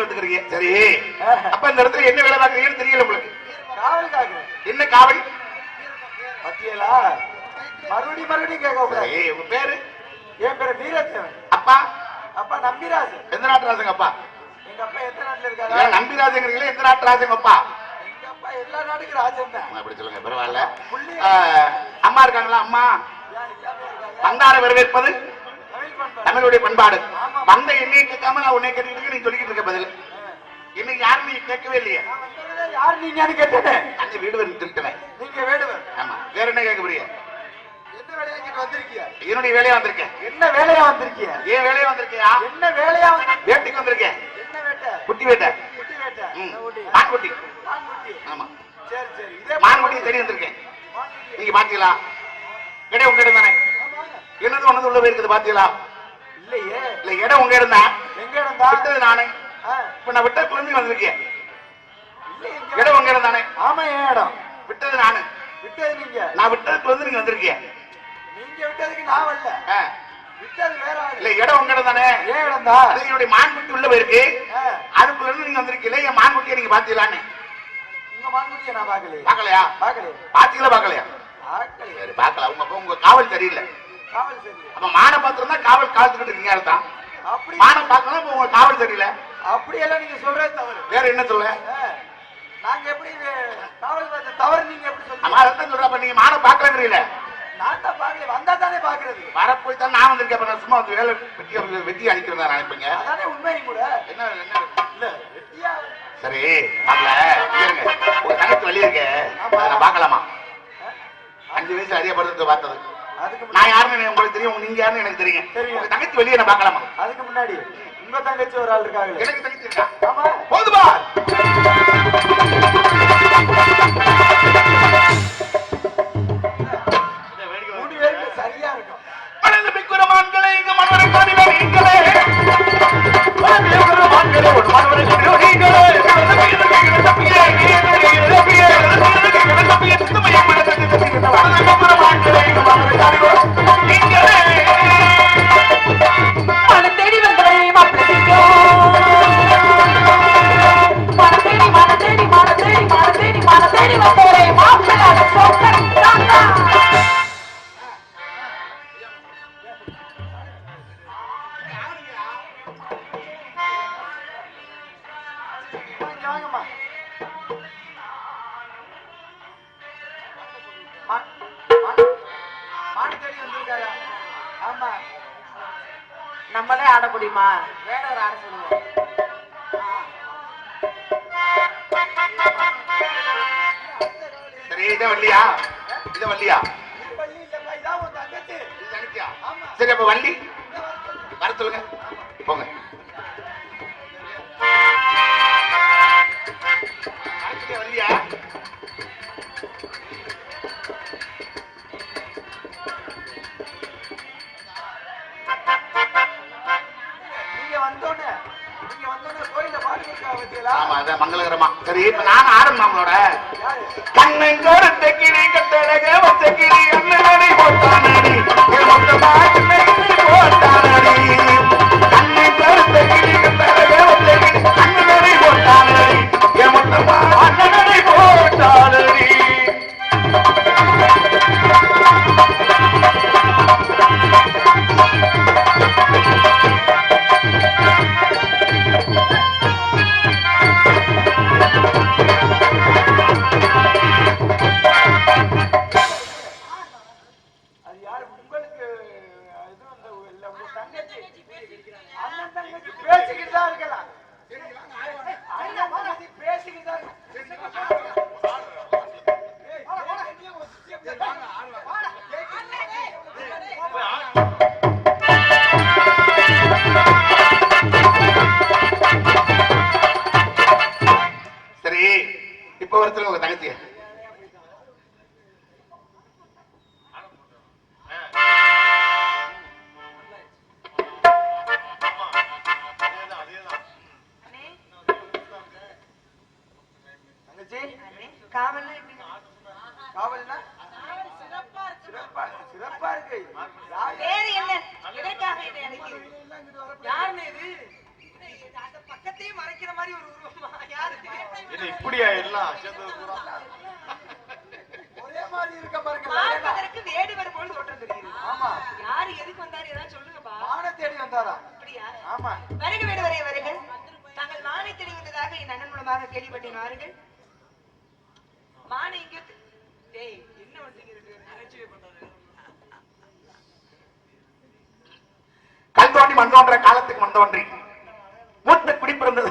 ஒத்துக்கிறீங்க சரி. அப்ப இந்த இடத்துல என்ன வேலை பாக்குறீங்கன்னு தெரியல உங்களுக்கு. காவல் காக்குறேன் என்ன காவல்? பத்தியலா? மறுபடியும் மறுபடியும் கேட்க கூடாது உங்க பேரு? என் பேரு வீரத்தேவன். அப்பா? அப்பா நம்பிராஜ் எந்த நாட்டு ராஜங்க அப்பா? எங்க அப்பா எந்த நாட்டுல இருக்காரு? நம்பிராஜங்கிறீங்களே எந்த நாட்டு ராஜங்க அப்பா? எங்க அப்பா எல்லா நாட்டுக்கும் ராஜன் தான். அப்படி சொல்லுங்க பரவாயில்ல. அம்மா இருக்காங்களா அம்மா? வந்தார வரவேற்பது? தமிழுடைய பண்பாடு. வந்த என்னைய கேட்காம நான் உன்னை கேட்டுக்கிட்டு நீ சொல்லிக்கிட்டு இருக்க பதில். இன்னைக்கு யாரும் நீ கேட்கவே இல்லையே? யார் நீங்கன்னு கேட்டேன்? அந்த வீடு வந்து திருட்டவன் நீங்க வேடுவர். ஆமா. வேற என்ன கேட்க வந்திருக்கீங்க என்னுடைய வேலையா வந்திருக்கேன். என்ன வேலையா வந்திருக்கீங்க ஏன் வேலையா வந்திருக்கியா? என்ன வேலையா வேட்டைக்கு வந்திருக்கேன். என்ன வேட்டை? குட்டி வேட்டை. குட்டி வேட்டை? மான்குட்டி மான்குட்டி. ஆமா. சரி சரி. இதே மான்குட்டி. தேடி வந்திருக்கேன். நீங்க பாத்தீங்களா? கிடையாது உங்க தானே. என்னது ஒன்னது உள்ள போயிருக்குது பாத்தீங்களா? இல்லையே. இல்ல இடம் உங்க தான். எங்க இருந்தா விட்டது நானே. இப்ப நான் விட்டதுல இருந்து வந்திருக்கேன். இடம்? உங்க இடம் தானே. ஆமா ஏன் இடம். விட்டது நானு. விட்டது நீங்க. நான் விட்டதுல இருந்து நீங்க வந்திருக்கீங்க. நீங்க விட்டதுக்கு நான் வரல. விட்டது வேற இல்ல இடம் உங்க இடம் தானே. ஏன் இடம் தான். என்னுடைய மான்குட்டி உள்ள போயிருக்கு. அதுக்குள்ள இருந்து நீங்க வந்திருக்கீங்களே என் மான்குட்டியை நீங்க பாத்தீங்களான்னு. உங்க மான்குட்டியை நான் பாக்கலையே. பாக்கலையா? பாக்கலையே. பாத்தீங்களா பாக்கலையா? பாக்கல. உங்க உங்க காவல் சரியில்லை காவல் சரி அப்ப மானை பாத்திருந்தா காவல் காத்துக்கிட்டு இருக்கீங்க அர்த்தம் அப்படி மானை பார்க்கலாம் இப்ப உங்க காவல் சரியில்லை. அப்படியெல்லாம் நீங்க சொல்றது தவறு. வேற என்ன சொல்ல? நாங்க எப்படி காவல் தவறு நீங்க எப்படி ஆமா சொல்றீங்க அதான் சொல்ற அப்ப நீங்க மானை பாக்கலங்கிறீல நான் தான் பாக்கல வந்தா தானே பாக்குறது வரப்போய் தான் நான் வந்திருக்கேன். நான் சும்மா வந்து வேலை வெட்டி வெட்டி அடிக்கிறதா நினைப்பீங்க அதானே உண்மையும் கூட. என்ன என்ன? இல்ல வெட்டியா சரி பாக்கல இருங்க. ஒரு நான் யாருன்னு உங்களுக்கு தெரியும் நீங்க யாருன்னு எனக்கு தெரியும். தெரியும். தங்கச்சி வெளியே நான் பார்க்கலாமா? அதுக்கு முன்னாடி உங்க தங்கச்சி ஒரு ஆள் இருக்காங்களே. எனக்கு தங்கச்சி இருக்கா? ஆமா. போதுமா சரியா இருக்கும். மணந்து பிக்குரமான்களே இங்க மனவரை காணில நீங்களே. ஒரு மனவரை நீங்களே. தப்பியே மணந்து நம்மளே ஆட முடியுமா? வேற ஒரு ஆட சொல்லுவோம் சரி இதை வள்ளியா? இதை வள்ளியா? சரி அப்ப வள்ளி. வர சொல்லுங்க. பத்தியலா மங்களகரமா. சரி இப்ப நான் ஆரம்பம் அவங்களோட. யாரு கண்ணங்கோரத்தை கிளி கட்டழக வச்ச கிளி importancia. பிறந்தது.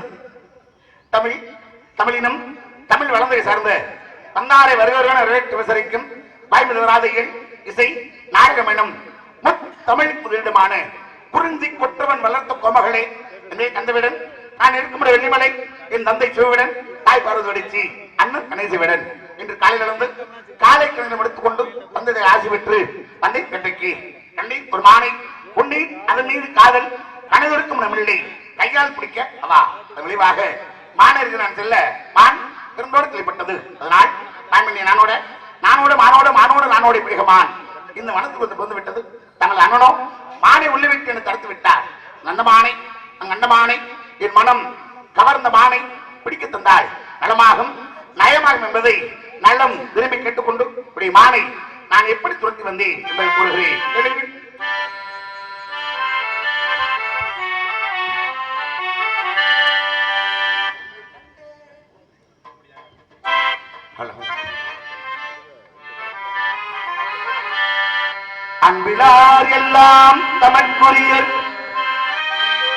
தமிழ் தமிழினம் தமிழ் வளர்ந்ததை சார்ந்த பந்தாரை வருகிறவர்கள் வரவேற்று விசரிக்கும் இசை நாடகம் எனும் முத்தமிழ் முதலிடமான குறிஞ்சி கொற்றவன் வளர்த்த கோமகளே. என்னை கந்தவிடன் நான் இருக்கும் வெள்ளிமலை என் தந்தை சிவவிடன் தாய் பார்வதிச்சி அண்ணன் கணேசவிடன் இன்று காலையில் இருந்து காலை கிழமை எடுத்துக்கொண்டு தந்தை ஆசி பெற்று தந்தை கண்டைக்கு கண்டி ஒரு மானை உண்டி அதன் மீது காதல் அனைவருக்கும் நம்மில்லை கையால் பிடிக்க. அவா விளைவாக மானருக்கு நான் செல்ல மான் திருந்தோடு கிளிப்பட்டது அதனால் நான் நானோட நானோட மானோட மானோட நானோட பிடிக மான். இந்த மனத்துக்கு வந்து வந்து விட்டது தங்கள் அண்ணனோ மானை உள்ளே விட்டு என்னை தடுத்து விட்டார். அந்த மானை மானை என் மனம் கவர்ந்த மானை பிடிக்க தந்தாள் நலமாகும் நயமாகும் என்பதை நலம் விரும்பி கேட்டுக்கொண்டு இப்படி மானை நான் எப்படி துரத்தி வந்தேன் என்பதை கூறுகிறேன். எல்லாம் தமக்குரிய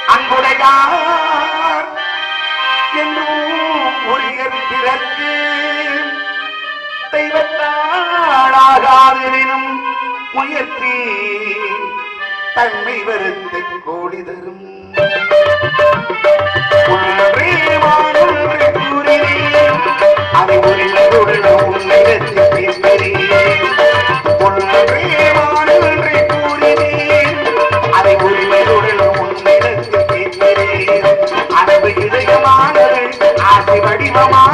அன்புடையார் என்றும் உரியர் பிறர்க்கு தெய்வத்தாளாகாதெனும் முயற்சி தன்மை வருத்து கோடி தரும். அதை உரிமையுடன் உள்ள உண்மை ஆசை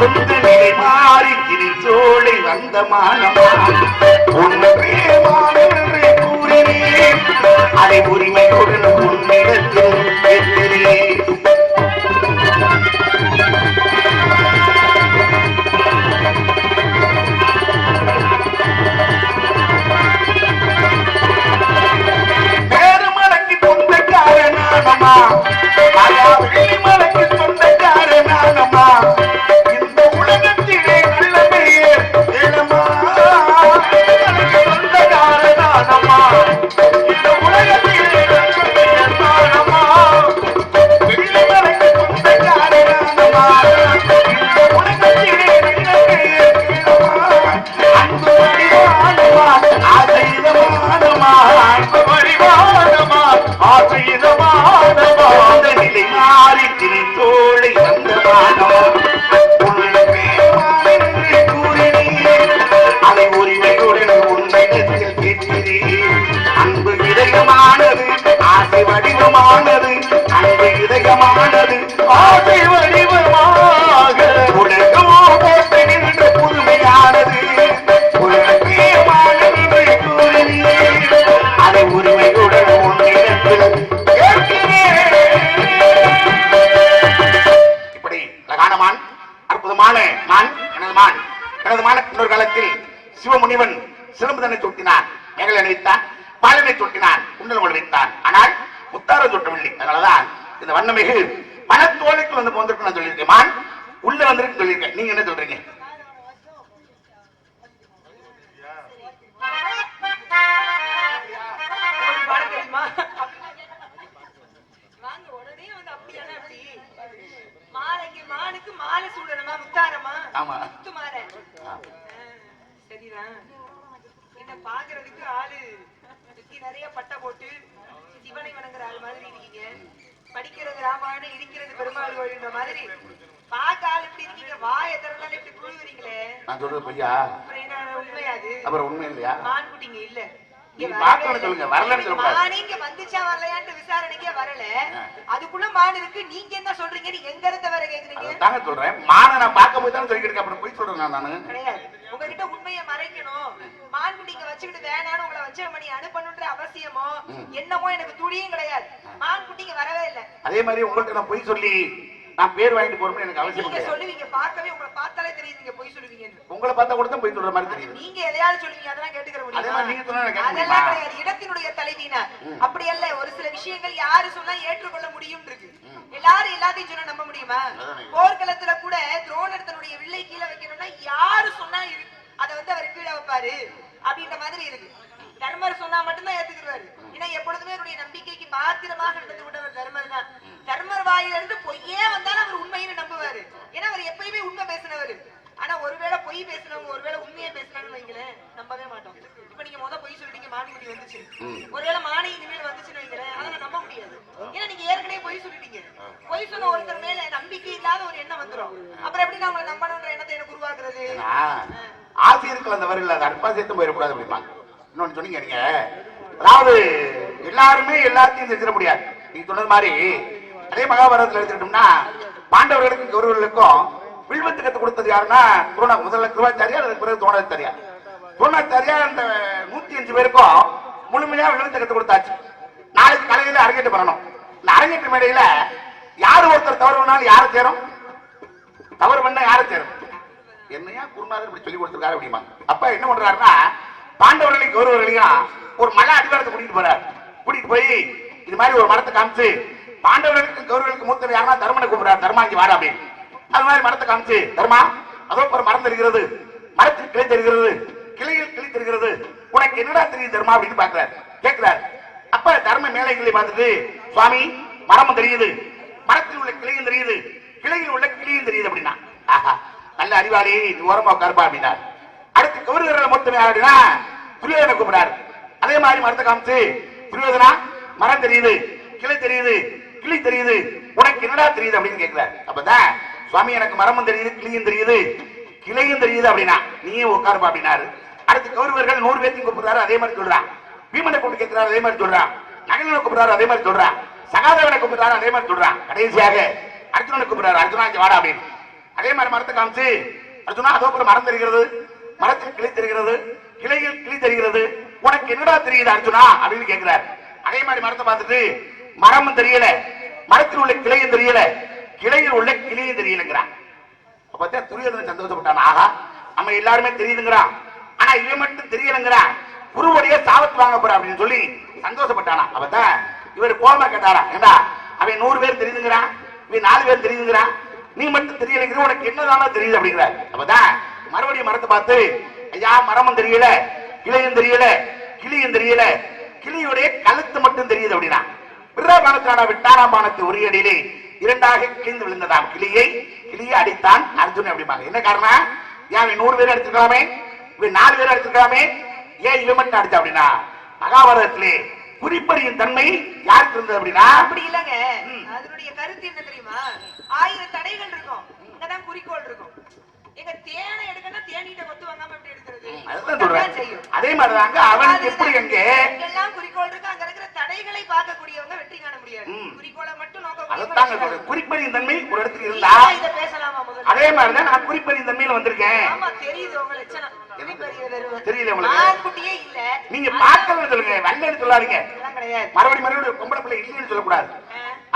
வடிவானமான் சொந்த நிலை மாறி திரிச்சோலை வந்த மானமான். கூறினேன். அதை உரிமையுடன் உன்னிடத்தில் கேட்கிறேன் பேருமலைக்கு கோயில்ன்ற மாதிரி? பார்க்க ஆள் இப்படி இருக்கீங்க வாயை திறந்தாலும் இப்படி புழுவுறீங்களே? நான் சொல்றது பொய்யா? உண்மையாது அப்புறம் உண்மை இல்லையா? மான் குட்டிங்க இல்ல. இங்க நீங்க என்ன சொல்றீங்க எங்க இருந்த வர கேக்குறீங்க? தாங்க சொல்றேன். மானை நான் பார்க்க போய் தானே இருக்கேன். அப்புறம் போய் சொல்றேன் நான் கிடையாது. உங்ககிட்ட உண்மையை மறைக்கணும். மான் குட்டிங்க வச்சுக்கிட்டு வேணான்னு உங்களை வச்ச மணி அனுப்பணுன்ற அவசியமோ என்னமோ எனக்கு துளியும் கிடையாது. மான் குட்டிங்க வரவே இல்ல. அதே மாதிரி உங்கள்ட்ட நான் பொய் சொல்லி நான் பேர் வாங்கிட்டு போறோம்னு எனக்கு அவசியம் நீங்க சொல்லுவீங்க பார்க்கவே உங்களை பார்த்தாலே தெரியுது நீங்க பொய் சொல்லுவீங்கன்னு. உங்களை பார்த்தா கூட தான் பொய் சொல்ற மாதிரி தெரியுது. நீங்க எதையாவது சொல்லுவீங்க அதெல்லாம் கேட்டுக்கிற அதே மாதிரி நீங்க சொன்னா அதெல்லாம் முடியுமா? கிடையாது இடத்தினுடைய தலைவியினர் அப்படி அல்ல ஒரு சில விஷயங்கள் யாரு சொன்னா ஏற்றுக்கொள்ள முடியும் இருக்கு எல்லாரும் எல்லாத்தையும் சொன்னா நம்ப முடியுமா. போர்க்களத்துல கூட துரோணர் தன்னுடைய வில்லை கீழே வைக்கணும்னா யாரு சொன்னா அதை வந்து அவர் கீழே வைப்பாரு. அப்படின்ற மாதிரி இருக்கு. தர்மர் சொன்னா மட்டும்தான் ஏத்துக்கிறாரு. ஏன்னா எப்பொழுதுமே அவருடைய நம்பிக்கைக்கு பாத்திரமாக நடந்து கொண்டவர் தர்மர் தான். தர்மர் வாயிலிருந்து பொய்யே வந்தாலும் அவர் உண்மைன்னு நம்புவாரு. ஏன்னா அவர் எப்பயுமே உண்மை பேசினவர். ஆனா ஒருவேளை பொய் பேசினவங்க ஒருவேளை உண்மையை பேசினாங்கன்னு வைங்களேன் நம்பவே மாட்டோம். இப்ப நீங்க முத பொய் சொல்லிட்டீங்க மானிக்குடி வந்துச்சு. ஒருவேளை மானி இனிமேல் வந்துச்சுன்னு வைங்களேன் அதை நம்ப முடியாது. ஏன்னா நீங்க ஏற்கனவே பொய் சொல்லிட்டீங்க. பொய் சொன்ன ஒருத்தர் மேல நம்பிக்கை இல்லாத ஒரு எண்ணம் வந்துரும். அப்புறம் எப்படி நான் உங்களை நம்பணுன்ற எண்ணத்தை எனக்கு உருவாக்குறது? ஆசிரியர்கள் அந்த வரையில் அற்பா சேர்த்து போயிடக்கூடாது அப்படிம்பாங்க. இன்னொன்னு சொன்னீங்க நீங்க. அதாவது எல்லாருமே எல்லாத்தையும் செஞ்சிட முடியாது. நீங்க சொன்னது மாதிரி அதே மகாபாரதத்தில் எடுத்துக்கிட்டோம்னா பாண்டவர்களுக்கும் கௌரவர்களுக்கும் வில்வத்து கத்து கொடுத்தது யாருன்னா துரோண முதல்ல கிருபாச்சாரியார் அதுக்கு பிறகு துரோணாச்சாரியார் துரோணாச்சாரியார் அந்த நூத்தி அஞ்சு பேருக்கும் முழுமையா வில்வத்தை கத்து கொடுத்தாச்சு. நாளைக்கு கலையில அரங்கேற்று பண்ணணும். இந்த அரங்கேற்று மேடையில யார் ஒருத்தர் தவறு பண்ணாலும் யாரை சேரும் தவறு பண்ணா யாரை சேரும் என்னையா குருநாதர் இப்படி சொல்லி கொடுத்துருக்காரு அப்படிமா அப்ப என்ன பண்றாருன்னா பாண்டவர்களையும் கௌரவர்களையும் ஒரு மலை அடிவாரத்தை கூட்டிட்டு போறாரு. கூட்டிட்டு போய் இது மாதிரி ஒரு மரத்தை காமிச்சு பாண்டவர்களுக்கு கௌரவர்களுக்கு மூத்த யாருன்னா தர்மனை கூப்பிடுறாரு. தர்மாஞ்சி வாரா அப்படின்னு. அது மாதிரி மரத்தை காமிச்சு தர்மா அதோ ஒரு மரம் தெரிகிறது. மரத்தில் கிளை தெரிகிறது. கிளையில் கிளை தெரிகிறது. உனக்கு என்னடா தெரியும் தர்மா அப்படின்னு பாக்குறாரு கேட்கிறாரு. அப்ப தர்ம மேலைகளை பார்த்துட்டு சுவாமி மரமும் தெரியுது. மரத்தில் உள்ள கிளையும் தெரியுது. கிளையில் உள்ள கிளியும் தெரியுது அப்படின்னா ஆஹா, நல்ல அறிவாளி இது ஓரமா உட்காருப்பா அப்படின்னா அடுத்து கௌரவர்களை மொத்தம் யாருன்னா துரியோதனை கூப்பிடாரு. அதே மாதிரி மரத்தை காமிச்சு துரியோதனா மரம் தெரியுது கிளை தெரியுது கிளி தெரியுது உனக்கு என்னடா தெரியுது அப்படின்னு கேட்கிறார். அப்பதான் சுவாமி எனக்கு மரமும் தெரியுது கிளியும் தெரியுது கிளையும் தெரியுது அப்படின்னா நீயும் உட்காருப்பா அப்படின்னாரு. அடுத்து கௌரவர்கள் நூறு பேர்த்தையும் கூப்பிடுறாரு அதே மாதிரி சொல்றான். பீமனை கூப்பிட்டு கேட்கிறாரு அதே மாதிரி சொல்றான். நகலனை கூப்பிடுறாரு அதே மாதிரி சொல்றான். சகாதேவனை கூப்பிடுறாரு அதே மாதிரி சொல்றான். கடைசியாக அர்ஜுனனை கூப்பிடுறாரு அர்ஜுனா வாடா அப்படின்னு. அதே மாதிரி மரத்தை காமிச்சு அர்ஜுனா அதோ மரம் தெரிகிறது. மரத்தில் கிளை தெரிகிறது கிளையில் கிளி தெரிகிறது. உனக்கு என்னடா தெரியுது அர்ஜுனா? அப்படின்னு கேட்கிறார். அதே மாதிரி மரத்தை பார்த்துட்டு மரமும் தெரியல. மரத்தில் உள்ள கிளையும் தெரியல. கிளையில் உள்ள கிளியும் தெரியலங்கிறான். அப்பதான் துரியோதன சந்தோஷப்பட்டான். ஆகா நம்ம எல்லாருமே தெரியுதுங்கிறான். ஆனா இவன் மட்டும் தெரியலங்கிறான். குருவுடைய சாபத்து வாங்க போற அப்படின்னு சொல்லி சந்தோஷப்பட்டானா. அப்பதான் இவர் கோமா கேட்டாரா ஏண்டா அவன் நூறு பேர் தெரியுதுங்கிறான். இவன் நாலு பேர் தெரியுதுங்கிறான். நீ மட்டும் தெரியலைங்கிற உனக்கு என்னதானா தெரியுது அப்படிங்கிறார். அப்பதான் மறுபடியும் மரத்தை பார்த்து ஐயா மரமும் தெரியல கிளையும் தெரியல கிளியும் தெரியல. கிளியுடைய கழுத்து மட்டும் தெரியுது அப்படின்னா பிரபானத்தான விட்டாராபானத்தை ஒரு அடியிலே இரண்டாக கிழிந்து விழுந்ததாம். கிளியை கிளியை அடித்தான் அர்ஜுன் அப்படிம்பாங்க. என்ன காரணம்? ஏன் நூறு பேர் அடிச்சிருக்கலாமே இவன் நாலு பேர் அடிச்சிருக்கலாமே ஏன் இவன் மட்டும் அடிச்சா? அப்படின்னா மகாபாரதத்திலே குறிப்பறியும் தன்மை யாருக்கு இருந்தது அப்படின்னா அப்படி இல்லங்க. அதனுடைய கருத்து என்ன தெரியுமா? ஆயிரம் தடைகள் இருக்கும். இங்கதான் குறிக்கோள் இருக்கும். எங்க தேனை எடுக்கணும் தேனிட்ட கொத்து வாங்காம எப்படி எடுக்கிறது? அதுதான் சொல்றேன். அதே மாதிரிதாங்க அவனுக்கு எப்படி எங்க? எல்லாம் குறிக்கோள் இருக்கு அங்க இருக்கிற தடைகளை பார்க்கக்கூடியவங்க வெற்றி காண முடியாது. குறிக்கோளை மட்டும் நோக்க சொல்றேன். குறிப்பறியும் தன்மை ஒரு இடத்துல இருந்தா இத பேசலாமா முதல்ல? அதே மாதிரிதான் நான் குறிப்பறியும் தன்மையில வந்திருக்கேன். ஆமா தெரியுது உங்க லட்சணம். தெரியல உங்களுக்கு? நீங்க பார்க்கலன்னு சொல்லுங்க. வெள்ளன்னு சொல்லாதீங்க. கிடையாது. மறுபடியும் பொம்பளை பிள்ளை இல்லைன்னு சொல்லக்கூடாது.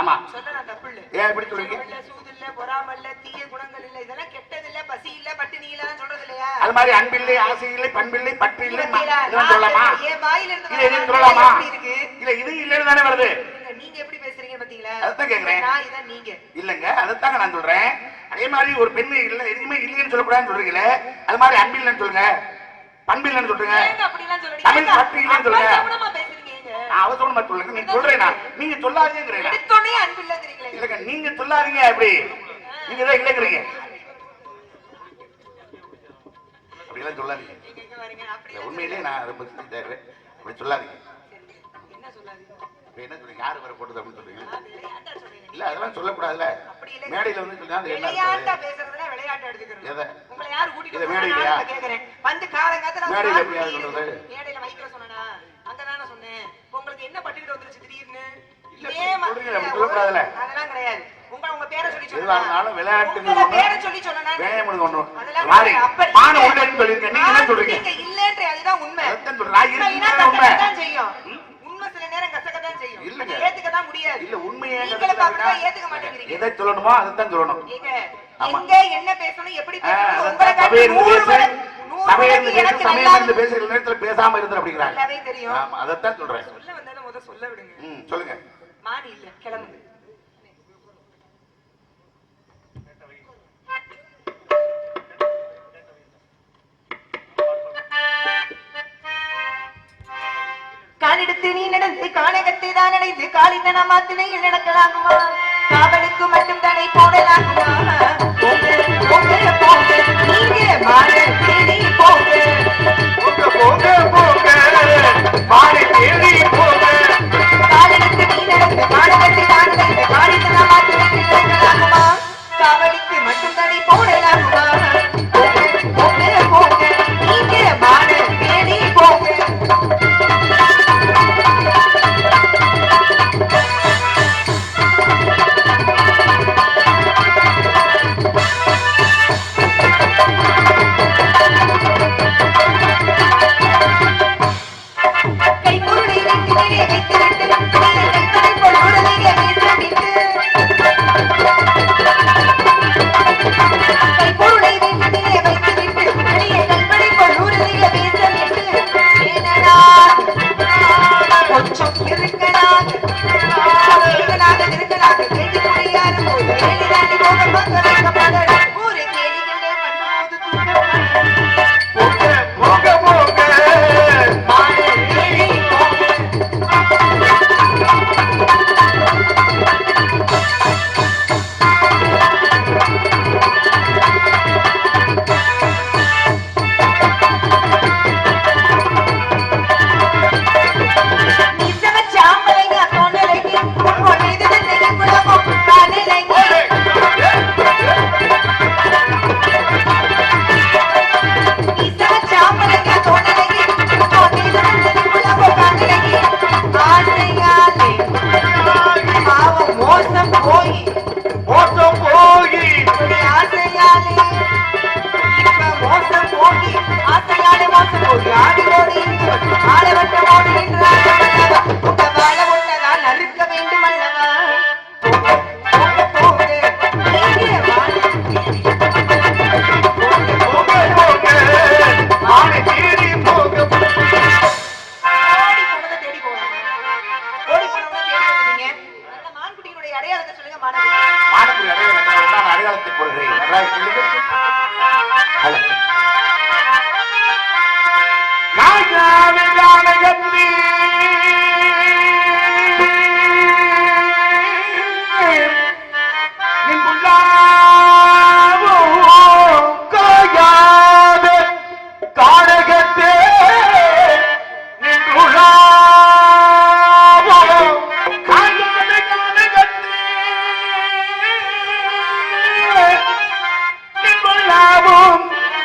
ஆமா. சொல்ல நான் தப்பு இல்ல. ஏன் இப்படி சொல்றீங்க? சூது இல்ல பொறாம இல்ல தீய குணங்கள் இல்ல இதெல்லாம் கெட்டது அது மாதிரி அன்பில்லை ஆசை இல்லை பண்பில்லை பற்று இல்லை சொல்லலாமா? இது வார்த்தை சொல்லலாமா? இல்ல இது இல்லைன்னு தானே வருது. நீங்க எப்படி பேசுறீங்க பாத்தீங்களா? அதைத்தான் கேக்குறேன். நீங்க. இல்லங்க அதைத்தாங்க நான் சொல்றேன். அதே மாதிரி ஒரு பெண்ணு இல்ல எதுவுமே இல்லைன்னு சொல்லக்கூடாதுன்னு சொல்றீங்களே அது மாதிரி அன்பில்லைன்னு சொல்லுங்க. பண்பில்லைன்னு சொல்லுங்க. தமிழ் பற்று இல்லைன்னு சொல்லுங்க. அவசரமா சொல்லுங்க நீங்க சொல்றேனா நீங்க சொல்லாதீங்கிறீங்க நீங்க சொல்லாதீங்க அப்படி நீங்க தான் இல்லைங்கிறீங்க. அப்படிலாம் சொல்லாதீங்க. உண்மையிலேயே நான் ரொம்ப சிரிச்சாரு. அப்படி சொல்லாதீங்க. என்ன சொல்றீங்க யாரு வர போட்டது அப்படின்னு சொல்றீங்க? இல்ல அதெல்லாம் இல்ல. மேடையில வந்து சொன்னா அது விளையாட்டா அர்த்தம்? பேசுறதுல விளையாட்டா எடுத்துக்கிறோம் எதை? உங்களை யாரு கூட்டிட்டு? மேடையிலயா? கேக்குறேன். வந்து காலங்காத்துல நான் மேடையில TV சொல்றது? மேடையில மைக்ல சொன்னனா? அங்கதானே சொன்னேன். உங்களுக்கு என்ன பட்டுக்கிட்டு வந்துருச்சு திடீர்னு. அதெல்லாம் கிடையாது உங்க உங்க பேரை சொல்லி எதுவா இருந்தாலும் விளையாட்டுன்னு பேரை சொல்லி சொன்னா மாறி, சொல்லியிருக்கேன். நீங்க என்ன சொல்றீங்க? நீங்க இல்லன்ற அதுதான் உண்மை. சொல்றேன். உண்மை. கசக்கத்தான் செய்யும். உண்மை சில நேரம் கசக்கத்தான் செய்யும். இல்லங்க. அதை ஏத்துக்கத்தான் முடியாது. இல்ல உண்மையை ஏத்துக்க மாட்டேங்கிறீங்க. எதை சொல்லணுமோ அதைத்தான் சொல்லணும். எங்க என்ன பேசணும் எப்படி பேசணும் உங்களை காட்டி சமயம் பேசுற நேரத்துல பேசாம இருந்து அப்படிங்கிறாங்க அதைத்தான் சொல்றேன். சொல்ல வந்ததை முத சொல்ல விடுங்க. சொல்லுங்க. மானி இல்ல கிளம்புங்க. நீ நடந்து கட்டிதான் தான் அடைந்து காலித்தன மாத்தினையில் நடக்கலாகுமா காவலுக்கு மட்டும் தடை போடலாகுமா?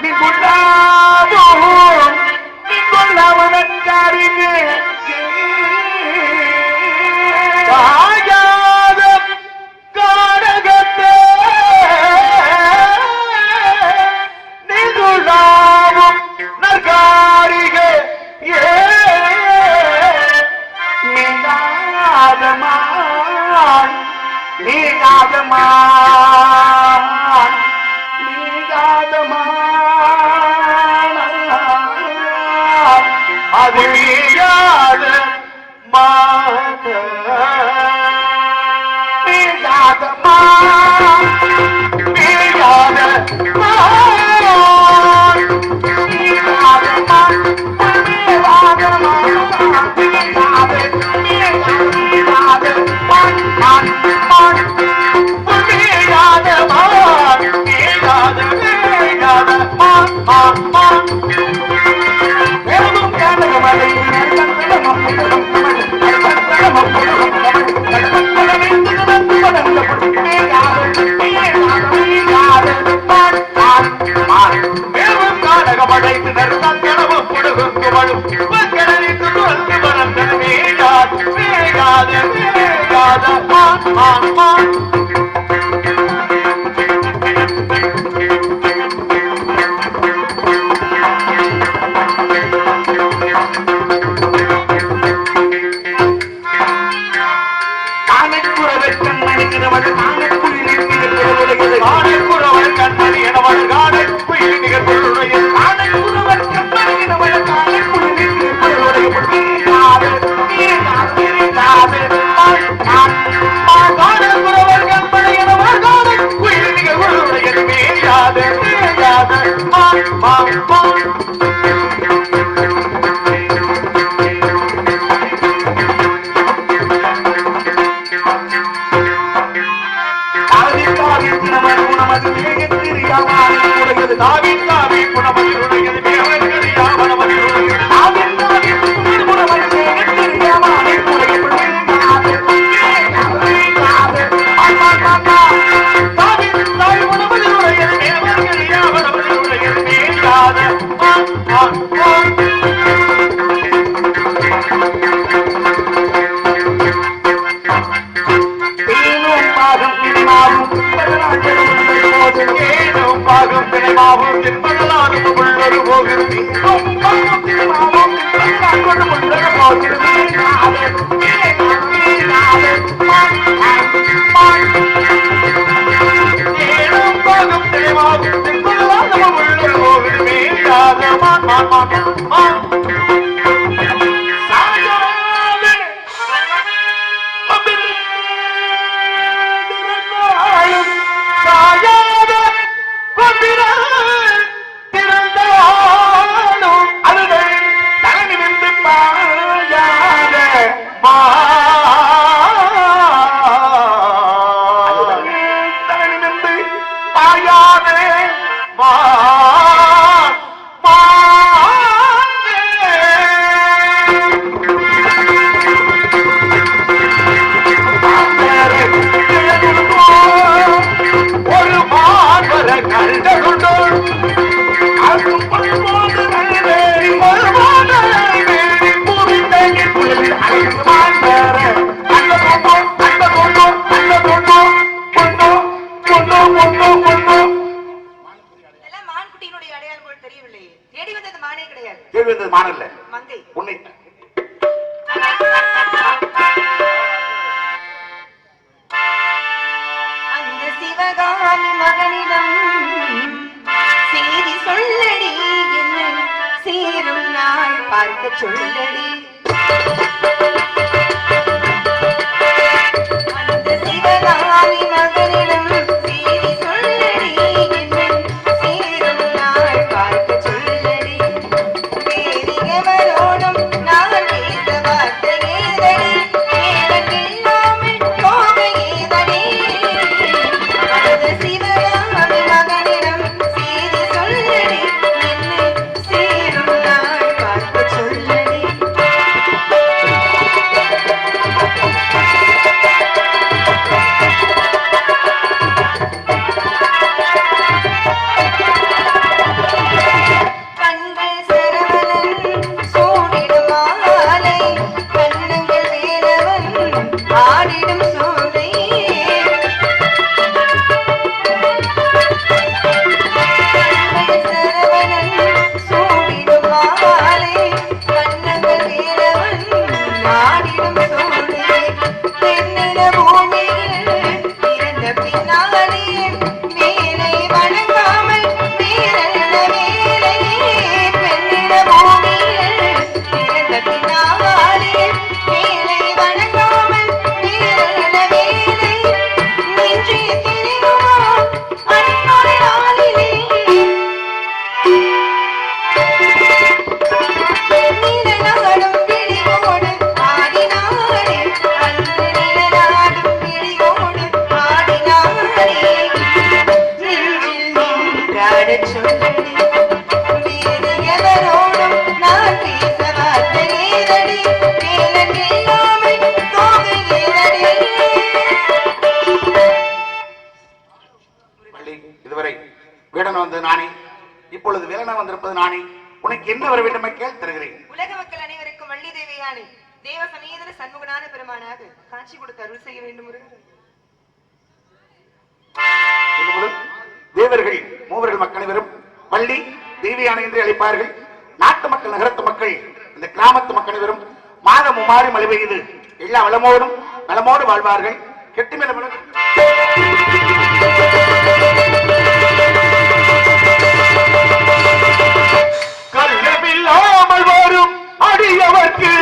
நின்றுள்ளாவும் நின்றுள்ளாவும் நின்றுள்ளவனக்காரிங்க காயாத கானகத்தே நின்றுள்ளாவும் ஏ பாகம் பிடிமாவும் என்பதலாரும் உள்ளொரு போகிறது தேனும் பாகம் பிடிமாவும் என்பதலாரும் காட்சி கொடுத்து அருள் செய்ய வேண்டும் தேவர்கள் மூவர்கள் மக்கள் அனைவரும் பள்ளி தேவியான என்று அழைப்பார்கள். நாட்டு மக்கள் நகரத்து மக்கள் இந்த கிராமத்து மக்கள் அனைவரும் மாதம் உமாறு மழை பெய்யுது எல்லா வளமோடும் நலமோடு வாழ்வார்கள். கெட்டுமேல கல்லவில்லாமல் வரும் அடியவர்க்கு